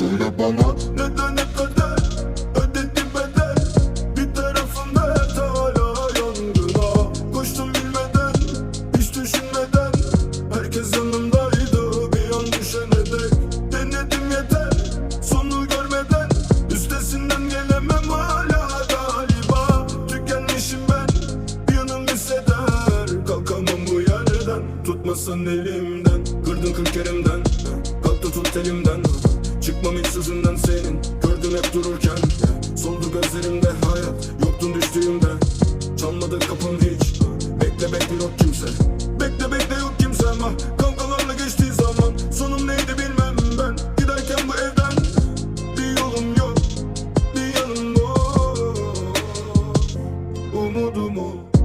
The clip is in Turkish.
bana. Neden hep kader ödedi bedel? Bir tarafımda et hala yangına. Koştum bilmeden hiç düşünmeden. Herkes yanımdaydı bir an düşene dek Denedim yeter sonu görmeden. Üstesinden gelemem hala galiba. Tükenmişim ben yanım hisseder. Kalkamam bu yerden Tutmasın elimden. Kırdın kırk elimden Korkmam sözünden senin. Gördüm hep dururken. Soldu gözlerimde hayat. Yoktun düştüğümde. Çalmadı kapın hiç. Bekle bekle yok kimse. Bekle bekle yok kimse. Ama Kavgalarla geçtiği zaman Sonum neydi bilmem ben. Giderken bu evden Bir yolum yok. Bir yanım yok. Umudumu